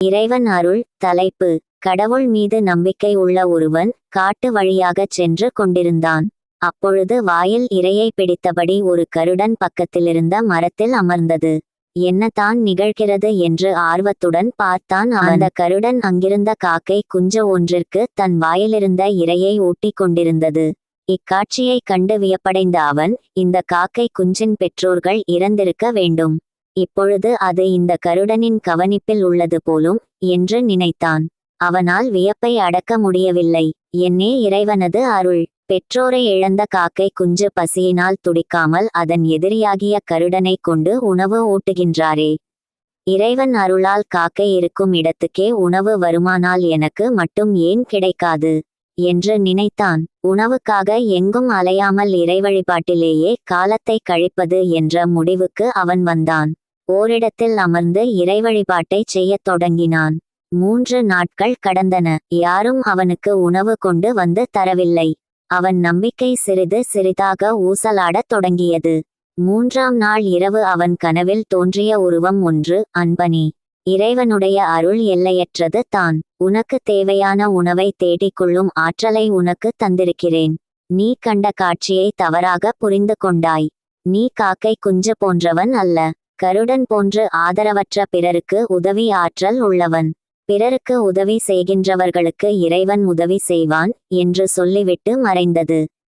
இறைவன் அருள் தலைப்பு கடவுள் மீது நம்பிக்கை உள்ள ஒருவன் காட்டு வழியாகச் சென்று கொண்டிருந்தான். அப்பொழுது வாயில் இரையை பிடித்தபடி ஒரு கருடன் பக்கத்திலிருந்த மரத்தில் அமர்ந்தது. என்னதான் நிகழ்கிறது என்று ஆர்வத்துடன் பார்த்தான் அந்த கருடன் அங்கிருந்த காக்கை குஞ்ச ஒன்றிற்கு தன் வாயிலிருந்த இரையை ஊட்டிக் கொண்டிருந்தது. இக்காட்சியைக் கண்டு வியப்படைந்த அவன் இந்த காக்கை குஞ்சின் பெற்றோர்கள் இறந்திருக்க வேண்டும். இப்பொழுது அது இந்த கருடனின் கவனிப்பில் உள்ளது போலும் என்று நினைத்தான். அவனால் வியப்பை அடக்க முடியவில்லை. என்னே இறைவனது அருள்! பெற்றோரை இழந்த காக்கை குஞ்சு பசியினால் துடிக்காமல் அதன் எதிரியாகிய கருடனை கொண்டு உணவு ஊட்டுகின்றாரே. இறைவன் அருளால் காக்கை இருக்கும் இடத்துக்கே உணவு வருமானால் எனக்கு மட்டும் ஏன் கிடைக்காது என்று நினைத்தான். உணவுக்காக எங்கும் அலையாமல் இறை வழிபாட்டிலேயே காலத்தை கழிப்பது என்ற முடிவுக்கு அவன் வந்தான். ஓரிடத்தில் அமர்ந்து இறை வழிபாட்டைச் செய்யத் தொடங்கினான். மூன்று நாட்கள் கடந்தன. யாரும் அவனுக்கு உணவு கொண்டு வந்து தரவில்லை. அவன் நம்பிக்கை சிறிது சிறிதாக ஊசலாடத் தொடங்கியது. மூன்றாம் நாள் இரவு அவன் கனவில் தோன்றிய உருவம் ஒன்று அன்பனி. இறைவனுடைய அருள் எல்லையற்றது தான். உனக்கு தேவையான உணவை தேடிக்கொள்ளும் ஆற்றலை உனக்கு தந்திருக்கிறேன். நீ கண்ட காட்சியை தவறாக புரிந்து கொண்டாய். நீ காக்கை குஞ்சு போன்றவன் அல்ல. கருடன் போன்று ஆதரவற்ற பிறருக்கு உதவி ஆற்றல் உள்ளவன். பிறருக்கு உதவி செய்கின்றவர்களுக்கு இறைவன் உதவி செய்வான் என்று சொல்லிவிட்டு மறைந்தது.